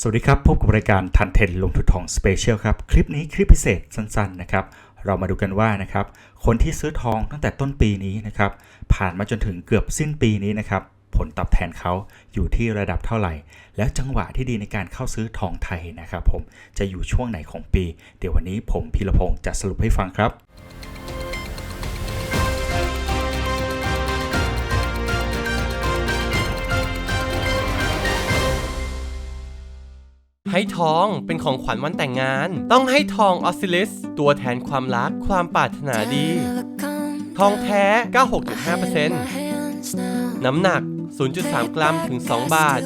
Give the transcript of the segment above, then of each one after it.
สวัสดีครับ พบกับรายการทันเทนลงทุนทองสเปเชียลครับ คลิปนี้คลิปพิเศษสั้นๆนะครับ เรามาดูกันว่านะครับคนที่ซื้อทองตั้งแต่ต้นปีนี้นะครับ ผ่านมาจนถึงเกือบสิ้นปีนี้นะครับ ผลตอบแทนเขาอยู่ที่ระดับเท่าไหร่ แล้วจังหวะที่ดีในการเข้าซื้อทองไทยนะครับ ผมจะอยู่ช่วงไหนของปี เดี๋ยววันนี้ผมพีรพงศ์จะสรุปให้ฟังครับ ให้ทองเป็นของขวัญวันแต่งงาน ต้องให้ทองออสซิลิส ตัวแทนความรักความปรารถนาดี ทองแท้ 96.5%น้ำหนัก 0.3 กรัมถึง 2 บาท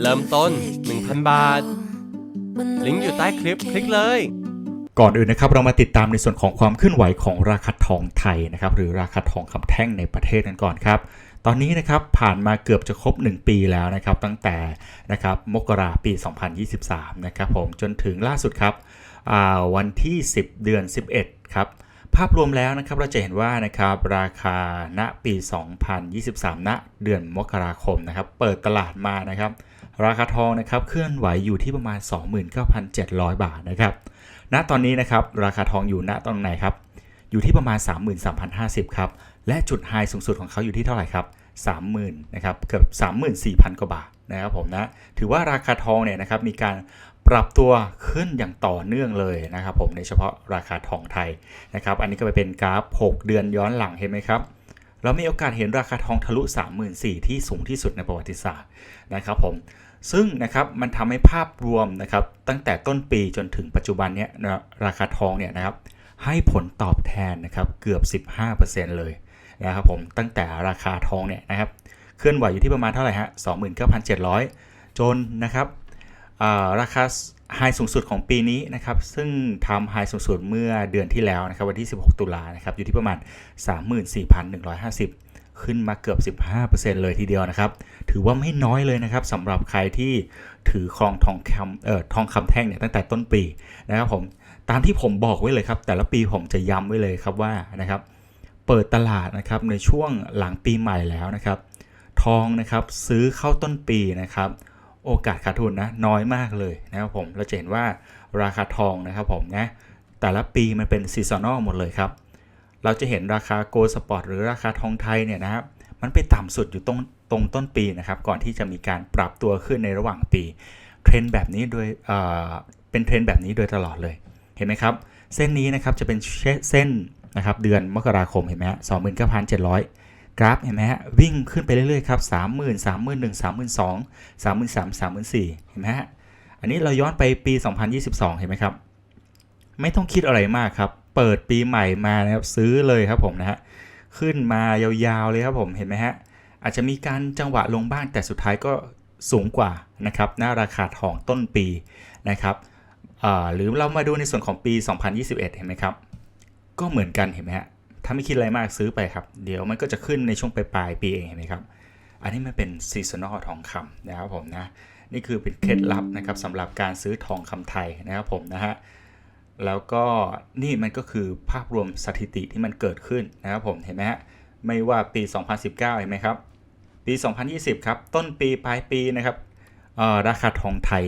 เริ่มต้น 1,000 บาท ลิงก์อยู่ใต้คลิปคลิกเลยก่อนอื่นนะครับเรามาติดตามในส่วนของความเคลื่อนไหวของราคาทองไทยนะครับหรือราคาทองคำแท่งในประเทศกันก่อนครับ ตอนนี้นะครับผ่านมาเกือบจะครบ 1 ปีแล้วนะครับตั้งแต่นะครับมกราปี 2023 นะครับผมจนถึงล่าสุดครับวันที่ 10 เดือน 11 ครับภาพรวมแล้วนะครับเราจะเห็นว่านะครับราคาณปี 2023 ณ เดือนมกราคมนะครับเปิดตลาดมานะครับราคาทองนะครับเคลื่อนไหวอยู่ที่ประมาณ 29,700 บาทนะครับณตอนนี้นะครับราคาทองอยู่ณตรงไหนครับอยู่ที่ประมาณ 33,050 ครับ และจุดไฮสูงสุดของเขาอยู่ที่เท่าไหร่ครับ 30,000นะครับเกือบ34,000 กว่าบาทนะครับผมนะถือว่าราคาทองเนี่ยนะครับมีการปรับตัวขึ้นอย่างต่อเนื่องเลยนะครับผมในเฉพาะราคาทองไทยนะครับอันนี้ก็ไปเป็นกราฟ 6 เดือนย้อนหลังเห็นไหมครับเรามีโอกาสเห็นราคาทองทะลุ 34,000 ที่สูงที่สุดในประวัติศาสตร์นะครับผมซึ่งนะครับมันทำให้ภาพรวมนะครับตั้งแต่ต้นปีจนถึงปัจจุบันเนี้ยนะราคาทองเนี่ยนะครับให้ผลตอบแทนนะครับเกือบ 15%เลย นะครับผมตั้งแต่ราคาทองเนี่ยนะครับเคลื่อนไหวอยู่ที่ประมาณเท่าไหร่ฮะ29,700 จนนะครับราคาไฮสูงสุดของปีนี้นะครับซึ่งทำไฮสูงสุดเมื่อเดือนที่แล้วนะครับวันที่ 16 ตุลานะครับอยู่ที่ประมาณ 34,150 ขึ้นมาเกือบ 15%เลยทีเดียวนะครับ ถือว่าไม่น้อยเลยนะครับสำหรับใครที่ถือครองทองคำเอ่อทองคำแท่งเนี่ยตั้งแต่ต้นปีนะครับผมตามที่ผมบอกไว้เลยครับ แต่ละปีผมจะย้ำไว้เลยครับว่านะครับ เปิดตลาดนะครับในช่วงหลังปีใหม่แล้วนะครับ ทองนะครับซื้อเข้าต้นปีนะครับ โอกาสขาดทุนนะน้อยมากเลยนะครับผมเราจะเห็นว่าราคาทองนะครับผมนะแต่ละปีมันเป็นซีซันอลหมดเลยครับ เราจะเห็นราคาโกลสปอร์ตหรือราคาทองไทยเนี่ยนะครับมันไปต่ำสุดอยู่ตรงตรงต้นปีนะครับก่อนที่จะมีการปรับตัวขึ้นในระหว่างปีเทรนแบบนี้โดยเเป็นเทรนแบบนี้โดยตลอดเลยเห็นไหมครับ เส้นนี้นะครับจะเป็นเส้น นะครับเดือนมกราคมเห็นไหมฮะสองหมื่นเก้าพันเจ็ดร้อยกราฟเห็นไหมฮะวิ่งขึ้นไปเรื่อยๆครับสามหมื่นสามหมื่นหนึ่งสามหมื่นสองสามหมื่นสามสามหมื่นสี่เห็นไหมฮะอันนี้เราย้อนไปปี 2022 เห็นไหมครับ ไม่ต้องคิดอะไรมากครับ เปิดปีใหม่มานะครับซื้อเลยครับผมนะฮะขึ้นมายาวๆเลยครับผมเห็นไหมฮะอาจจะมีการจังหวะลงบ้างแต่สุดท้ายก็สูงกว่านะครับหน้าราคาทองต้นปีนะครับหรือเรามาดูในส่วนของปี 2021 เห็นไหมครับ ก็เหมือนกันเห็นไหมฮะถ้าไม่คิดอะไรมากซื้อไปครับ เดี๋ยวมันก็จะขึ้นในช่วงปลายปีเองเห็นไหมครับ อันนี้มันเป็นซีซันอลทองคำนะครับผมนะนี่คือเป็นเคล็ดลับนะครับสำหรับการซื้อทองคำไทยนะครับผมนะฮะแล้วก็นี่มันก็คือภาพรวมสถิติที่มันเกิดขึ้นนะครับผมเห็นไหมฮะไม่ว่าปี 2019 เห็นไหมครับ ปี 2020 ครับ ต้นปีปลายปีนะครับอ่อราคาทองไทย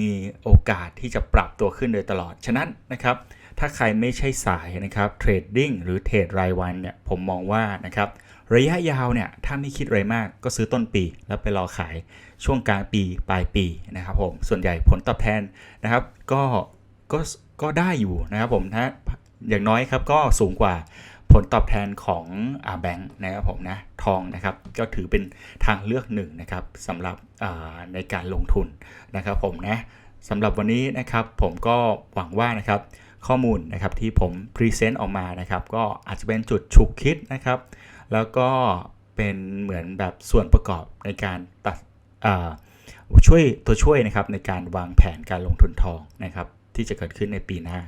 มีโอกาสที่จะปรับตัวขึ้นโดยตลอด ฉะนั้นนะครับ ถ้าใครไม่ใช่สายนะครับเทรดดิ้งหรือเทรดรายวันเนี่ยผมมองว่านะครับระยะยาวเนี่ยถ้าไม่คิดอะไรมากก็ซื้อต้นปี แล้วไปรอขายช่วงกลางปีปลายปีนะครับผมส่วนใหญ่ผลตอบแทนนะครับ ก็ก็ก็ได้อยู่นะครับผมถ้าอย่างน้อยครับก็สูงกว่าผลตอบแทนของอาแบงค์นะครับผมนะทองนะครับก็ถือเป็นทางเลือกหนึ่งนะครับสำหรับในการลงทุนนะครับผมนะสำหรับวันนี้นะครับผมก็หวังว่านะครับ ข้อมูลนะครับที่ผมพรีเซนต์ออกมานะครับก็อาจจะเป็นจุดฉุกคิดนะครับ แล้วก็เป็นเหมือนแบบส่วนประกอบในการตัดช่วยตัวช่วยนะครับในการวางแผนการลงทุนทองนะครับที่จะเกิดขึ้นในปีหน้า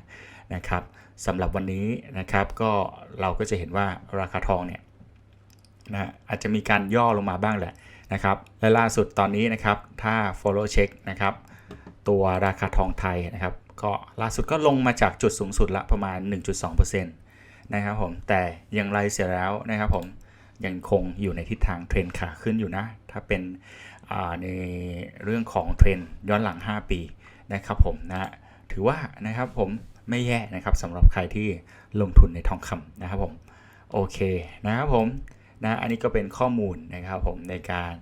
นะครับสำหรับวันนี้นะครับก็เราก็จะเห็นว่าราคาทองเนี่ยนะอาจจะมีการย่อลงมาบ้างแหละนะครับและล่าสุดตอนนี้นะครับถ้า follow check นะครับตัวราคาทองไทยนะครับ ก็ล่าสุดก็ลงมาจากจุดสูงสุดละประมาณ 1.2%นะครับผมแต่อย่างไรเสียแล้วนะครับผมยังคงอยู่ในทิศทางเทรนขาขึ้นอยู่นะ ถ้าเป็นในเรื่องของเทรนด์ย้อนหลัง 5 ปีนะครับผมนะถือว่านะครับผมไม่แย่นะครับสำหรับใครที่ลงทุนในทองคำนะครับผมโอเคนะครับผมนะอันนี้ก็เป็นข้อมูลนะครับผมในการ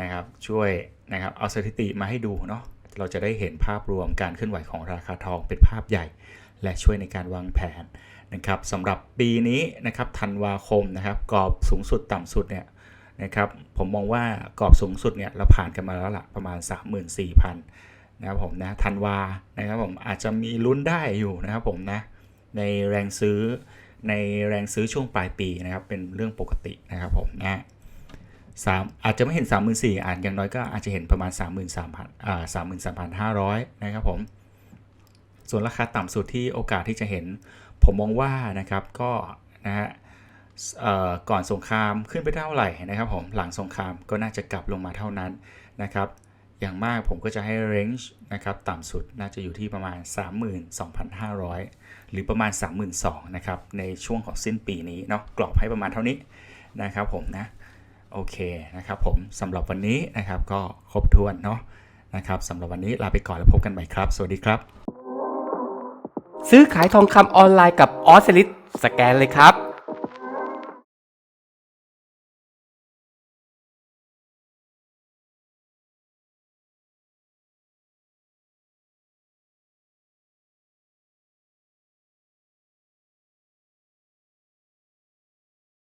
นะครับช่วยนะครับเอาสถิติมาให้ดูเนาะ เราจะได้เห็นภาพรวมการเคลื่อนไหวของราคาทองเป็นภาพใหญ่ และช่วยในการวางแผนนะครับสำหรับปีนี้นะครับธันวาคมนะครับกรอบสูงสุดต่ำสุดเนี่ยนะครับผมมองว่ากรอบสูงสุดเนี่ยเราผ่านกันมาแล้วล่ะประมาณ 34,000นะครับผมนะธันวานะครับผมอาจจะมีลุ้นได้อยู่นะครับผมนะในแรงซื้อในแรงซื้อช่วงปลายปีนะครับเป็นเรื่องปกตินะครับผมนะ สามอาจจะไม่เห็น 34,000อ่าจอย่างน้อยก็อาจจะเห็นประมาณ 33,000อ่า33,500นะครับผม ส่วนราคาต่ำสุดที่โอกาสที่จะเห็น ผมมองว่านะครับก็นะฮะก่อนสงครามขึ้นไปเท่าไหร่นะครับผมหลังสงครามก็น่าจะกลับลงมาเท่านั้นนะครับอย่างมากผมก็จะให้ range นะครับต่ำสุดน่าจะอยู่ที่ประมาณ 32,500 หรือประมาณ 32,000นะครับในช่วงของสิ้นปีนี้เนาะกรอบให้ประมาณเท่านี้นะครับผมนะ โอเคนะครับผมสำหรับวันนี้นะครับก็ครบถ้วนเนาะนะครับสำหรับวันนี้ลาไปก่อนแล้วพบกันใหม่ครับ สวัสดีครับ ซื้อขายทองคำออนไลน์กับออสลิดสแกนเลยครับ